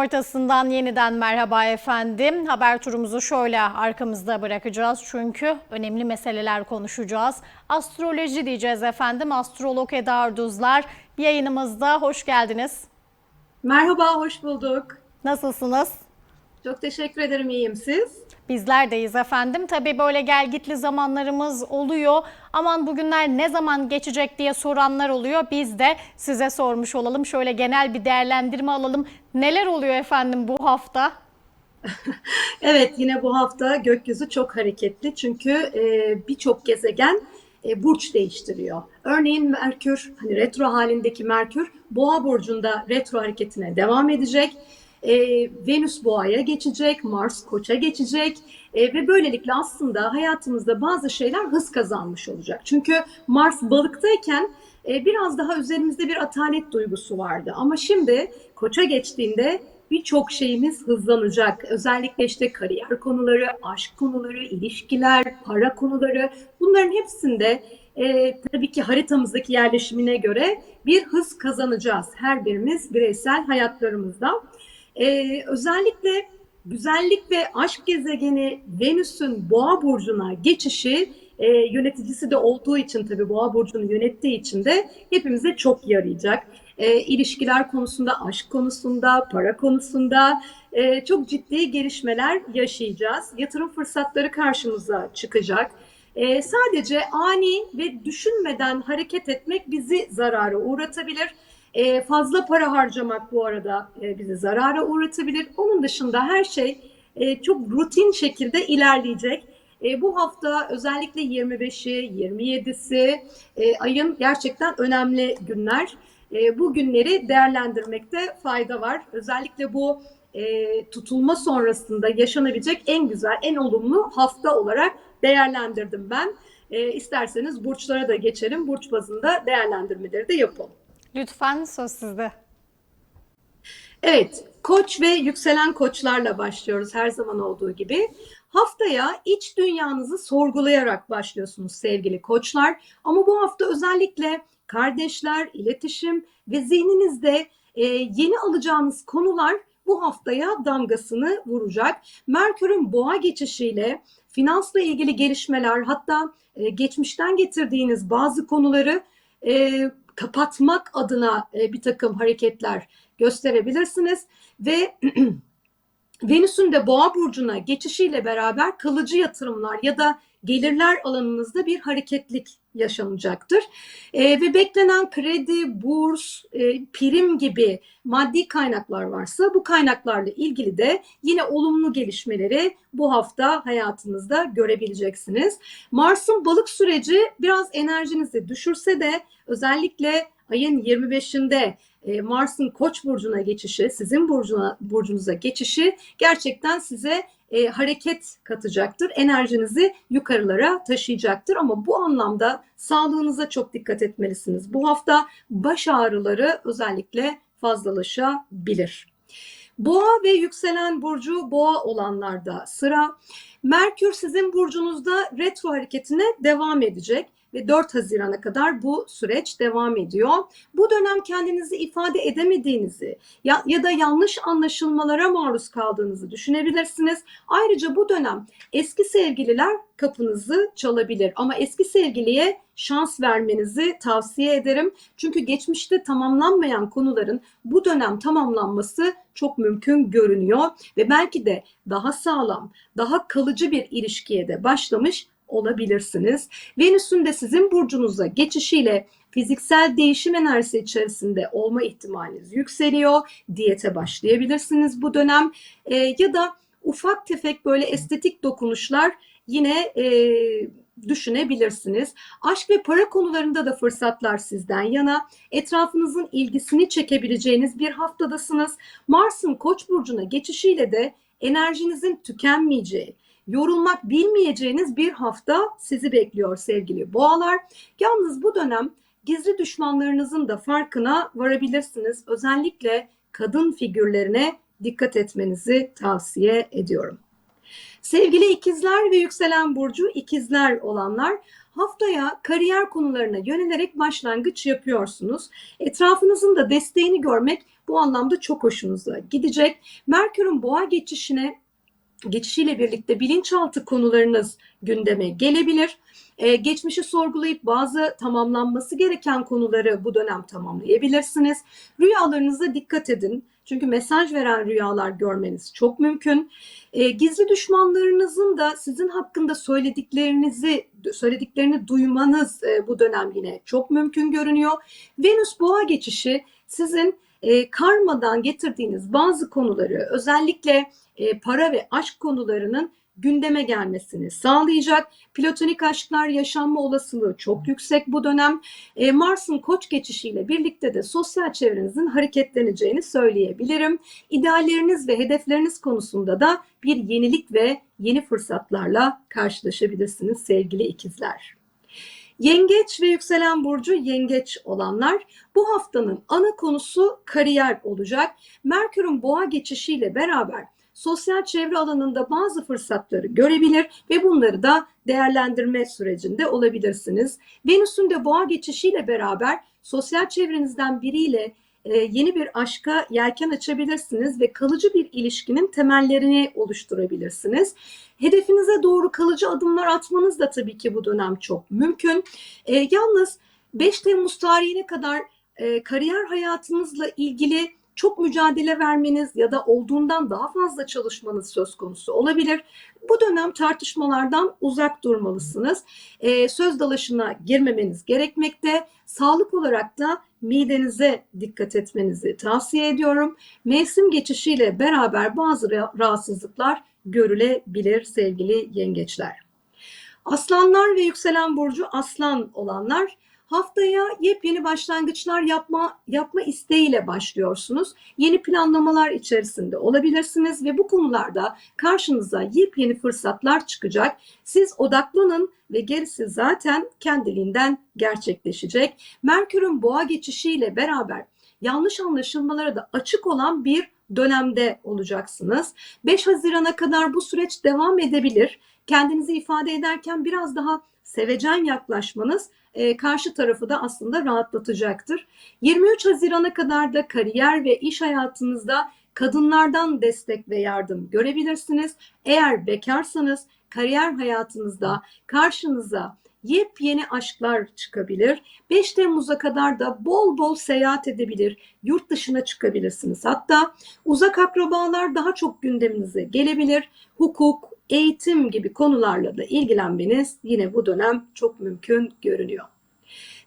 Ortasından yeniden merhaba efendim. Haber turumuzu şöyle arkamızda bırakacağız çünkü önemli meseleler konuşacağız. Astroloji diyeceğiz efendim. Astrolog Eda Arduzlar yayınımızda. Hoş geldiniz. Merhaba, hoş bulduk. Nasılsınız? Çok teşekkür ederim, iyiyim siz? Bizler deyiz efendim. Tabii böyle gelgitli zamanlarımız oluyor. Aman bugünler ne zaman geçecek diye soranlar oluyor. Biz de size sormuş olalım. Şöyle genel bir değerlendirme alalım. Neler oluyor efendim bu hafta? Evet, yine bu hafta gökyüzü çok hareketli çünkü e, birçok gezegen e, burç değiştiriyor. Örneğin Merkür, hani retro halindeki Merkür, Boğa burcunda retro hareketine devam edecek. E, Venüs Boğa'ya geçecek, Mars Koç'a geçecek e, ve böylelikle aslında hayatımızda bazı şeyler hız kazanmış olacak. Çünkü Mars balıktayken e, biraz daha üzerimizde bir atalet duygusu vardı. Ama şimdi Koç'a geçtiğinde birçok şeyimiz hızlanacak. Özellikle işte kariyer konuları, aşk konuları, ilişkiler, para konuları bunların hepsinde e, tabii ki haritamızdaki yerleşimine göre bir hız kazanacağız her birimiz bireysel hayatlarımızda. E, özellikle güzellik ve aşk gezegeni Venüs'ün Boğa burcuna geçişi e, yöneticisi de olduğu için tabii Boğa burcunu yönettiği için de hepimize çok yarayacak. E, ilişkiler konusunda, aşk konusunda, para konusunda e, çok ciddi gelişmeler yaşayacağız. Yatırım fırsatları karşımıza çıkacak. E, sadece ani ve düşünmeden hareket etmek bizi zarara uğratabilir. E, fazla para harcamak bu arada e, bizi zarara uğratabilir. Onun dışında her şey e, çok rutin şekilde ilerleyecek. E, bu hafta özellikle 25'i, 27'si e, ayın gerçekten önemli günler. E, bu günleri değerlendirmekte fayda var. Özellikle bu e, tutulma sonrasında yaşanabilecek en güzel, en olumlu hafta olarak değerlendirdim ben. E, isterseniz burçlara da geçelim. Burç bazında değerlendirmeleri de yapalım. Lütfen söz sizde. Evet, koç ve yükselen koçlarla başlıyoruz her zaman olduğu gibi. Haftaya iç dünyanızı sorgulayarak başlıyorsunuz sevgili koçlar. Ama bu hafta özellikle kardeşler, iletişim ve zihninizde e, yeni alacağınız konular bu haftaya damgasını vuracak. Merkür'ün boğa geçişiyle finansla ilgili gelişmeler hatta e, geçmişten getirdiğiniz bazı konuları e, kapatmak adına e, bir takım hareketler gösterebilirsiniz. Ve Venüs'ün de Boğa burcuna geçişiyle beraber kalıcı yatırımlar ya da gelirler alanınızda bir hareketlik yaşanacaktır. E, ve beklenen kredi, burs, e, prim gibi maddi kaynaklar varsa bu kaynaklarla ilgili de yine olumlu gelişmeleri bu hafta hayatınızda görebileceksiniz. Mars'ın balık süreci biraz enerjinizi düşürse de özellikle ayın 25'inde e, Mars'ın Koç burcuna geçişi, sizin burcuna burcunuza geçişi gerçekten size e, hareket katacaktır. Enerjinizi yukarılara taşıyacaktır ama bu anlamda sağlığınıza çok dikkat etmelisiniz. Bu hafta baş ağrıları özellikle fazlalaşabilir. Boğa ve yükselen burcu boğa olanlarda sıra. Merkür sizin burcunuzda retro hareketine devam edecek ve 4 Haziran'a kadar bu süreç devam ediyor. Bu dönem kendinizi ifade edemediğinizi ya, ya da yanlış anlaşılmalara maruz kaldığınızı düşünebilirsiniz. Ayrıca bu dönem eski sevgililer kapınızı çalabilir ama eski sevgiliye şans vermenizi tavsiye ederim. Çünkü geçmişte tamamlanmayan konuların bu dönem tamamlanması çok mümkün görünüyor ve belki de daha sağlam, daha kalıcı bir ilişkiye de başlamış olabilirsiniz. Venüs'ün de sizin burcunuza geçişiyle fiziksel değişim enerjisi içerisinde olma ihtimaliniz yükseliyor. Diyete başlayabilirsiniz bu dönem e, ya da ufak tefek böyle estetik dokunuşlar yine e, düşünebilirsiniz. Aşk ve para konularında da fırsatlar sizden yana. Etrafınızın ilgisini çekebileceğiniz bir haftadasınız. Mars'ın Koç burcuna geçişiyle de enerjinizin tükenmeyeceği, yorulmak bilmeyeceğiniz bir hafta sizi bekliyor sevgili boğalar. Yalnız bu dönem gizli düşmanlarınızın da farkına varabilirsiniz. Özellikle kadın figürlerine dikkat etmenizi tavsiye ediyorum. Sevgili ikizler ve yükselen burcu ikizler olanlar haftaya kariyer konularına yönelerek başlangıç yapıyorsunuz. Etrafınızın da desteğini görmek bu anlamda çok hoşunuza gidecek. Merkür'ün boğa geçişine geçişiyle birlikte bilinçaltı konularınız gündeme gelebilir. Ee, geçmişi sorgulayıp bazı tamamlanması gereken konuları bu dönem tamamlayabilirsiniz. Rüyalarınıza dikkat edin. Çünkü mesaj veren rüyalar görmeniz çok mümkün. Ee, gizli düşmanlarınızın da sizin hakkında söylediklerinizi söylediklerini duymanız e, bu dönem yine çok mümkün görünüyor. Venüs boğa geçişi sizin e, karmadan getirdiğiniz bazı konuları özellikle e, para ve aşk konularının gündeme gelmesini sağlayacak. Platonik aşklar yaşanma olasılığı çok yüksek bu dönem. E, Mars'ın koç geçişiyle birlikte de sosyal çevrenizin hareketleneceğini söyleyebilirim. İdealleriniz ve hedefleriniz konusunda da bir yenilik ve yeni fırsatlarla karşılaşabilirsiniz sevgili ikizler. Yengeç ve yükselen burcu yengeç olanlar bu haftanın ana konusu kariyer olacak. Merkür'ün boğa geçişiyle beraber sosyal çevre alanında bazı fırsatları görebilir ve bunları da değerlendirme sürecinde olabilirsiniz. Venüs'ün de boğa geçişiyle beraber sosyal çevrenizden biriyle e, yeni bir aşka yelken açabilirsiniz ve kalıcı bir ilişkinin temellerini oluşturabilirsiniz. Hedefinize doğru kalıcı adımlar atmanız da tabii ki bu dönem çok mümkün. E, yalnız 5 Temmuz tarihine kadar e, kariyer hayatınızla ilgili çok mücadele vermeniz ya da olduğundan daha fazla çalışmanız söz konusu olabilir. Bu dönem tartışmalardan uzak durmalısınız. Ee, söz dalaşına girmemeniz gerekmekte. Sağlık olarak da midenize dikkat etmenizi tavsiye ediyorum. Mevsim geçişiyle beraber bazı rahatsızlıklar görülebilir sevgili yengeçler. Aslanlar ve yükselen burcu aslan olanlar Haftaya yepyeni başlangıçlar yapma yapma isteğiyle başlıyorsunuz. Yeni planlamalar içerisinde olabilirsiniz ve bu konularda karşınıza yepyeni fırsatlar çıkacak. Siz odaklanın ve gerisi zaten kendiliğinden gerçekleşecek. Merkür'ün boğa geçişiyle beraber yanlış anlaşılmalara da açık olan bir dönemde olacaksınız. 5 Haziran'a kadar bu süreç devam edebilir. Kendinizi ifade ederken biraz daha sevecen yaklaşmanız e, karşı tarafı da aslında rahatlatacaktır. 23 Haziran'a kadar da kariyer ve iş hayatınızda kadınlardan destek ve yardım görebilirsiniz. Eğer bekarsanız kariyer hayatınızda karşınıza yepyeni aşklar çıkabilir. 5 Temmuz'a kadar da bol bol seyahat edebilir, yurt dışına çıkabilirsiniz. Hatta uzak akrabalar daha çok gündeminize gelebilir. Hukuk, eğitim gibi konularla da ilgilenmeniz yine bu dönem çok mümkün görünüyor.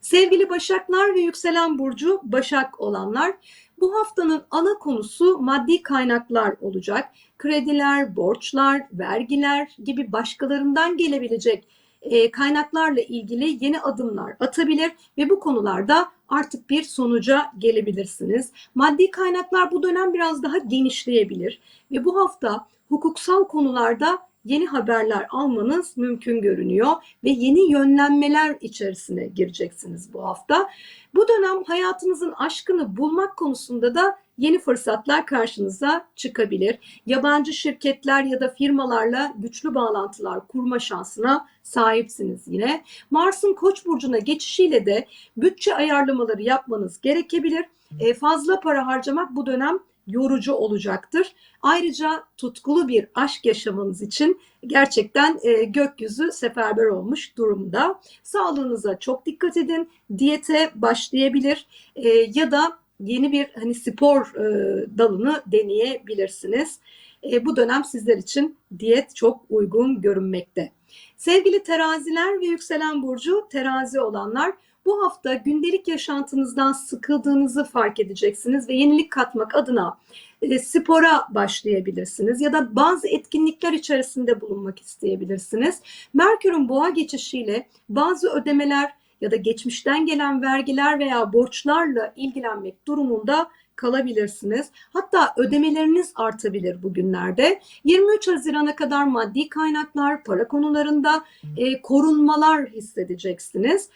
Sevgili Başaklar ve yükselen burcu Başak olanlar bu haftanın ana konusu maddi kaynaklar olacak. Krediler, borçlar, vergiler gibi başkalarından gelebilecek e, kaynaklarla ilgili yeni adımlar atabilir ve bu konularda artık bir sonuca gelebilirsiniz. Maddi kaynaklar bu dönem biraz daha genişleyebilir ve bu hafta hukuksal konularda yeni haberler almanız mümkün görünüyor ve yeni yönlenmeler içerisine gireceksiniz bu hafta. Bu dönem hayatınızın aşkını bulmak konusunda da yeni fırsatlar karşınıza çıkabilir. Yabancı şirketler ya da firmalarla güçlü bağlantılar kurma şansına sahipsiniz yine. Mars'ın Koç burcuna geçişiyle de bütçe ayarlamaları yapmanız gerekebilir. E, fazla para harcamak bu dönem yorucu olacaktır. Ayrıca tutkulu bir aşk yaşamanız için gerçekten e, gökyüzü seferber olmuş durumda. Sağlığınıza çok dikkat edin. Diyete başlayabilir e, ya da yeni bir hani spor e, dalını deneyebilirsiniz. E, bu dönem sizler için diyet çok uygun görünmekte. Sevgili teraziler ve yükselen burcu terazi olanlar bu hafta gündelik yaşantınızdan sıkıldığınızı fark edeceksiniz ve yenilik katmak adına e, spora başlayabilirsiniz ya da bazı etkinlikler içerisinde bulunmak isteyebilirsiniz. Merkür'ün boğa geçişiyle bazı ödemeler ya da geçmişten gelen vergiler veya borçlarla ilgilenmek durumunda kalabilirsiniz. Hatta ödemeleriniz artabilir bugünlerde. 23 Haziran'a kadar maddi kaynaklar, para konularında e, korunmalar hissedeceksiniz.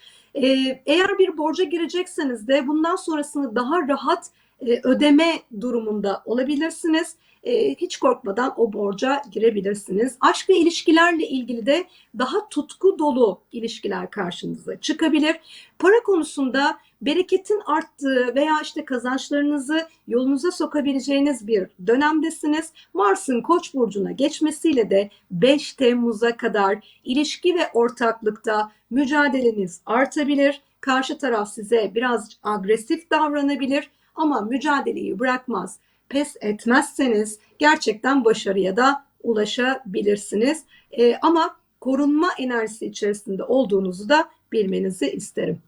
E, eğer bir borca girecekseniz de bundan sonrasını daha rahat e, ödeme durumunda olabilirsiniz. E, hiç korkmadan o borca girebilirsiniz. Aşk ve ilişkilerle ilgili de daha tutku dolu ilişkiler karşınıza çıkabilir. Para konusunda bereketin arttığı veya işte kazançlarınızı yolunuza sokabileceğiniz bir dönemdesiniz. Mars'ın Koç burcuna geçmesiyle de 5 Temmuz'a kadar ilişki ve ortaklıkta mücadeleniz artabilir. Karşı taraf size biraz agresif davranabilir ama mücadeleyi bırakmaz. Pes etmezseniz gerçekten başarıya da ulaşabilirsiniz. Ee, ama korunma enerjisi içerisinde olduğunuzu da bilmenizi isterim.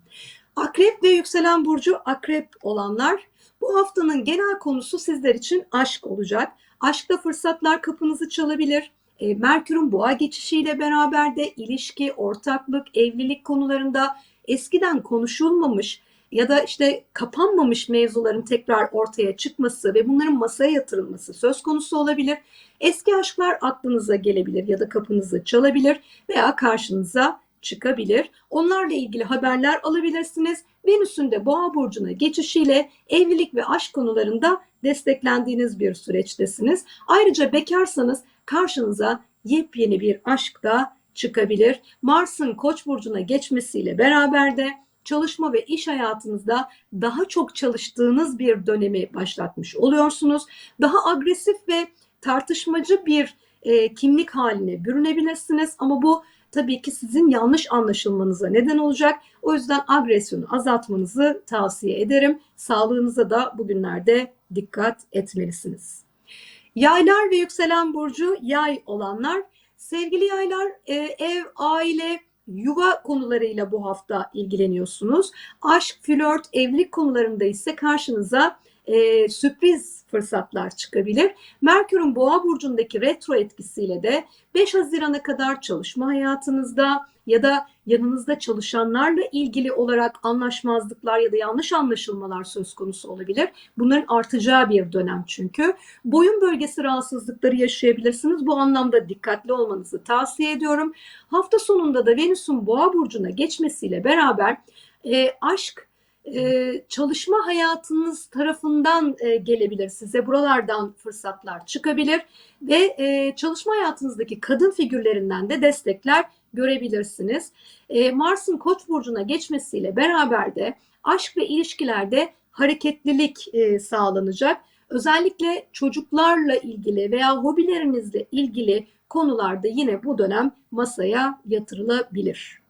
Akrep ve yükselen burcu akrep olanlar bu haftanın genel konusu sizler için aşk olacak. Aşkta fırsatlar kapınızı çalabilir. E, Merkür'ün boğa geçişiyle beraber de ilişki, ortaklık, evlilik konularında eskiden konuşulmamış ya da işte kapanmamış mevzuların tekrar ortaya çıkması ve bunların masaya yatırılması söz konusu olabilir. Eski aşklar aklınıza gelebilir ya da kapınızı çalabilir veya karşınıza çıkabilir. Onlarla ilgili haberler alabilirsiniz. Venüs'ün de Boğa burcuna geçişiyle evlilik ve aşk konularında desteklendiğiniz bir süreçtesiniz. Ayrıca bekarsanız karşınıza yepyeni bir aşk da çıkabilir. Mars'ın Koç burcuna geçmesiyle beraber de çalışma ve iş hayatınızda daha çok çalıştığınız bir dönemi başlatmış oluyorsunuz. Daha agresif ve tartışmacı bir e, kimlik haline bürünebilirsiniz ama bu tabii ki sizin yanlış anlaşılmanıza neden olacak. O yüzden agresyonu azaltmanızı tavsiye ederim. Sağlığınıza da bugünlerde dikkat etmelisiniz. Yaylar ve yükselen burcu yay olanlar, sevgili yaylar e, ev, aile, yuva konularıyla bu hafta ilgileniyorsunuz. Aşk, flört, evlilik konularında ise karşınıza e, sürpriz fırsatlar çıkabilir. Merkür'ün Boğa burcundaki retro etkisiyle de 5 Haziran'a kadar çalışma hayatınızda ya da yanınızda çalışanlarla ilgili olarak anlaşmazlıklar ya da yanlış anlaşılmalar söz konusu olabilir. Bunların artacağı bir dönem çünkü. Boyun bölgesi rahatsızlıkları yaşayabilirsiniz. Bu anlamda dikkatli olmanızı tavsiye ediyorum. Hafta sonunda da Venüs'ün Boğa burcuna geçmesiyle beraber e, aşk e, çalışma hayatınız tarafından e, gelebilir size buralardan fırsatlar çıkabilir ve e, çalışma hayatınızdaki kadın figürlerinden de destekler görebilirsiniz. E, Mars'ın Koç burcuna geçmesiyle beraber de aşk ve ilişkilerde hareketlilik e, sağlanacak. Özellikle çocuklarla ilgili veya hobilerinizle ilgili konularda yine bu dönem masaya yatırılabilir.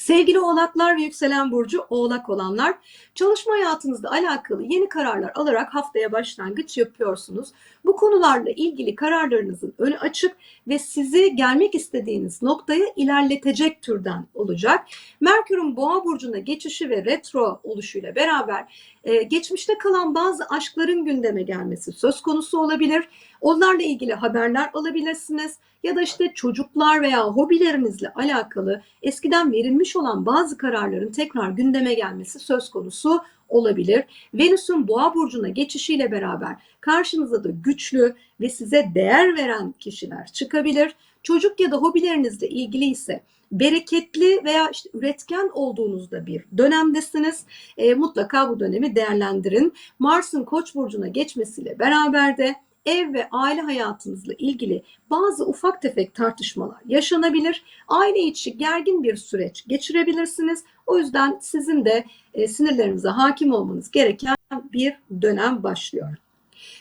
Sevgili oğlaklar ve yükselen burcu oğlak olanlar, çalışma hayatınızla alakalı yeni kararlar alarak haftaya başlangıç yapıyorsunuz. Bu konularla ilgili kararlarınızın önü açık ve sizi gelmek istediğiniz noktaya ilerletecek türden olacak. Merkür'ün boğa burcuna geçişi ve retro oluşuyla beraber e, geçmişte kalan bazı aşkların gündeme gelmesi söz konusu olabilir. Onlarla ilgili haberler alabilirsiniz ya da işte çocuklar veya hobilerinizle alakalı eskiden verilmiş olan bazı kararların tekrar gündeme gelmesi söz konusu olabilir. Venüs'ün boğa burcuna geçişiyle beraber karşınıza da güçlü ve size değer veren kişiler çıkabilir. Çocuk ya da hobilerinizle ilgili ise bereketli veya işte üretken olduğunuzda bir dönemdesiniz. E, mutlaka bu dönemi değerlendirin. Mars'ın Koç burcuna geçmesiyle beraber de ev ve aile hayatınızla ilgili bazı ufak tefek tartışmalar yaşanabilir. Aile içi gergin bir süreç geçirebilirsiniz. O yüzden sizin de e, sinirlerinize hakim olmanız gereken bir dönem başlıyor.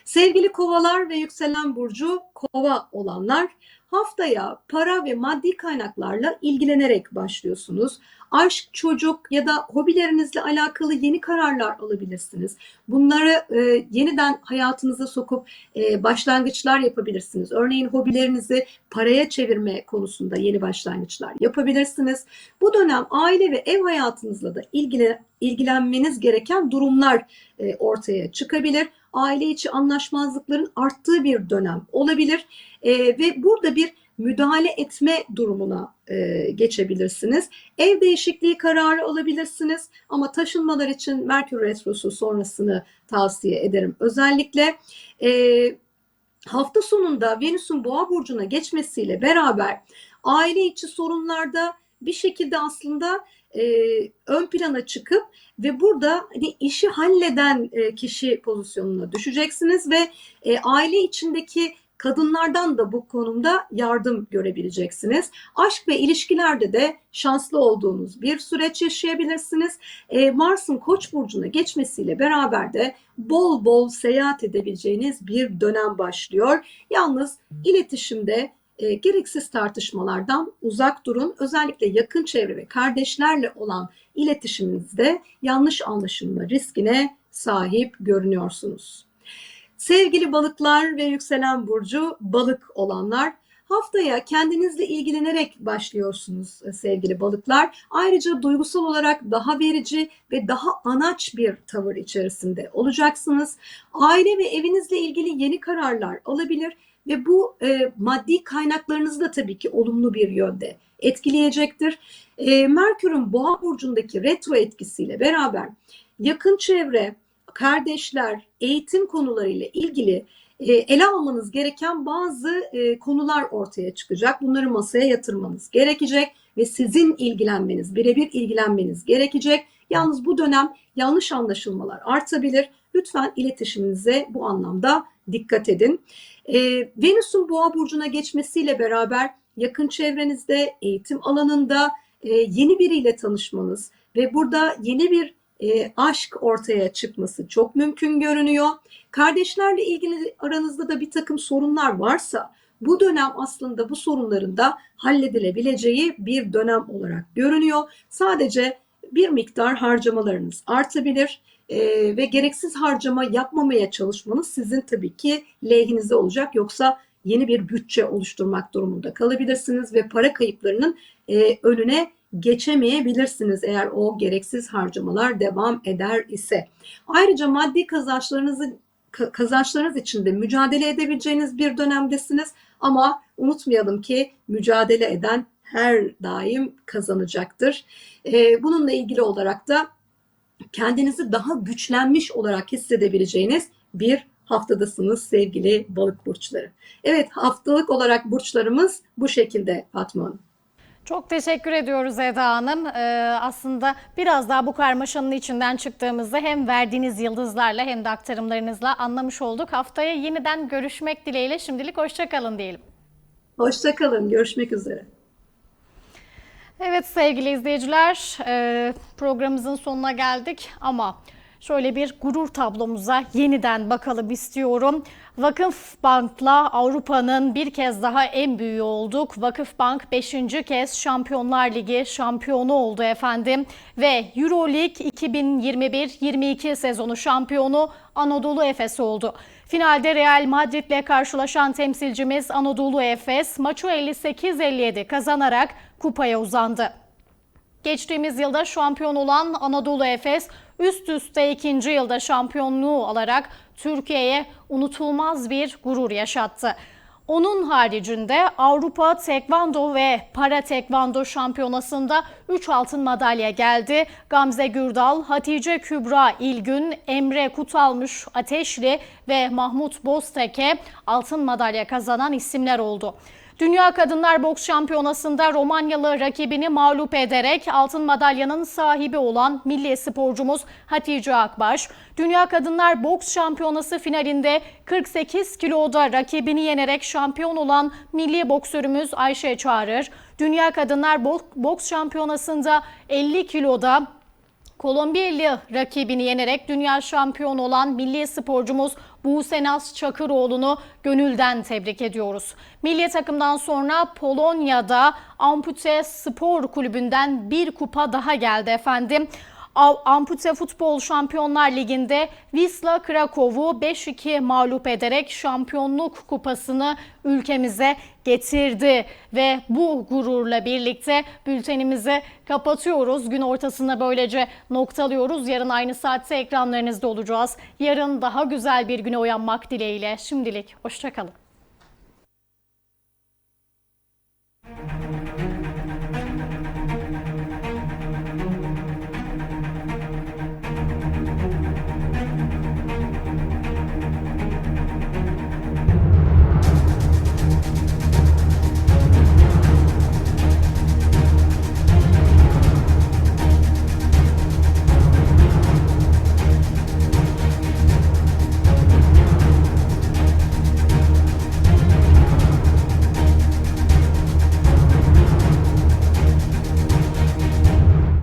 Sevgili kovalar ve yükselen burcu kova olanlar haftaya para ve maddi kaynaklarla ilgilenerek başlıyorsunuz. Aşk, çocuk ya da hobilerinizle alakalı yeni kararlar alabilirsiniz. Bunları e, yeniden hayatınıza sokup e, başlangıçlar yapabilirsiniz. Örneğin hobilerinizi paraya çevirme konusunda yeni başlangıçlar yapabilirsiniz. Bu dönem aile ve ev hayatınızla da ilgili ilgilenmeniz gereken durumlar e, ortaya çıkabilir. Aile içi anlaşmazlıkların arttığı bir dönem olabilir e, ve burada bir müdahale etme durumuna e, geçebilirsiniz. Ev değişikliği kararı alabilirsiniz ama taşınmalar için Merkür Retrosu sonrasını tavsiye ederim. Özellikle e, hafta sonunda Venüs'ün Boğa burcuna geçmesiyle beraber aile içi sorunlarda bir şekilde aslında e, ön plana çıkıp ve burada hani işi halleden e, kişi pozisyonuna düşeceksiniz ve e, aile içindeki kadınlardan da bu konumda yardım görebileceksiniz. Aşk ve ilişkilerde de şanslı olduğunuz bir süreç yaşayabilirsiniz. E, Mars'ın Koç burcuna geçmesiyle beraber de bol bol seyahat edebileceğiniz bir dönem başlıyor. Yalnız iletişimde e, gereksiz tartışmalardan uzak durun. Özellikle yakın çevre ve kardeşlerle olan iletişiminizde yanlış anlaşılma riskine sahip görünüyorsunuz. Sevgili balıklar ve yükselen burcu balık olanlar haftaya kendinizle ilgilenerek başlıyorsunuz e, sevgili balıklar. Ayrıca duygusal olarak daha verici ve daha anaç bir tavır içerisinde olacaksınız. Aile ve evinizle ilgili yeni kararlar alabilir ve bu e, maddi kaynaklarınızı da tabii ki olumlu bir yönde etkileyecektir. E, Merkür'ün Boğa burcundaki retro etkisiyle beraber yakın çevre, kardeşler, eğitim konularıyla ilgili e, ele almanız gereken bazı e, konular ortaya çıkacak. Bunları masaya yatırmanız gerekecek ve sizin ilgilenmeniz, birebir ilgilenmeniz gerekecek. Yalnız bu dönem yanlış anlaşılmalar artabilir. Lütfen iletişiminize bu anlamda dikkat edin. E, Venüs'ün Boğa burcuna geçmesiyle beraber yakın çevrenizde, eğitim alanında e, yeni biriyle tanışmanız ve burada yeni bir e, aşk ortaya çıkması çok mümkün görünüyor. Kardeşlerle ilgili aranızda da bir takım sorunlar varsa bu dönem aslında bu sorunların da halledilebileceği bir dönem olarak görünüyor. Sadece bir miktar harcamalarınız artabilir e, ve gereksiz harcama yapmamaya çalışmanız sizin tabii ki lehinize olacak. Yoksa yeni bir bütçe oluşturmak durumunda kalabilirsiniz ve para kayıplarının e, önüne geçemeyebilirsiniz eğer o gereksiz harcamalar devam eder ise. Ayrıca maddi kazançlarınızı kazançlarınız için de mücadele edebileceğiniz bir dönemdesiniz ama unutmayalım ki mücadele eden her daim kazanacaktır. Ee, bununla ilgili olarak da kendinizi daha güçlenmiş olarak hissedebileceğiniz bir haftadasınız sevgili balık burçları. Evet haftalık olarak burçlarımız bu şekilde Fatma Hanım. Çok teşekkür ediyoruz Eda Hanım. Ee, aslında biraz daha bu karmaşanın içinden çıktığımızda hem verdiğiniz yıldızlarla hem de aktarımlarınızla anlamış olduk. Haftaya yeniden görüşmek dileğiyle şimdilik hoşçakalın diyelim. Hoşçakalın, görüşmek üzere. Evet sevgili izleyiciler e, programımızın sonuna geldik ama şöyle bir gurur tablomuza yeniden bakalım istiyorum. Vakıfbank'la Avrupa'nın bir kez daha en büyüğü olduk. Vakıfbank 5. kez Şampiyonlar Ligi şampiyonu oldu efendim. Ve Euroleague 2021-22 sezonu şampiyonu Anadolu Efes oldu. Finalde Real Madrid'le karşılaşan temsilcimiz Anadolu Efes maçı 58-57 kazanarak kupaya uzandı. Geçtiğimiz yılda şampiyon olan Anadolu Efes üst üste ikinci yılda şampiyonluğu alarak Türkiye'ye unutulmaz bir gurur yaşattı. Onun haricinde Avrupa Tekvando ve Para Tekvando Şampiyonası'nda 3 altın madalya geldi. Gamze Gürdal, Hatice Kübra İlgün, Emre Kutalmış Ateşli ve Mahmut Bozteke altın madalya kazanan isimler oldu. Dünya Kadınlar Boks Şampiyonası'nda Romanyalı rakibini mağlup ederek altın madalyanın sahibi olan milli sporcumuz Hatice Akbaş, Dünya Kadınlar Boks Şampiyonası finalinde 48 kiloda rakibini yenerek şampiyon olan milli boksörümüz Ayşe Çağrır, Dünya Kadınlar Boks Şampiyonası'nda 50 kiloda Kolombiyalı rakibini yenerek dünya şampiyonu olan milli sporcumuz Buse Naz Çakıroğlu'nu gönülden tebrik ediyoruz. Milli takımdan sonra Polonya'da Ampute Spor Kulübü'nden bir kupa daha geldi efendim. Ampute Futbol Şampiyonlar Ligi'nde Wisla Krakow'u 5-2 mağlup ederek şampiyonluk kupasını ülkemize getirdi ve bu gururla birlikte bültenimizi kapatıyoruz. Gün ortasında böylece noktalıyoruz. Yarın aynı saatte ekranlarınızda olacağız. Yarın daha güzel bir güne uyanmak dileğiyle. Şimdilik hoşçakalın.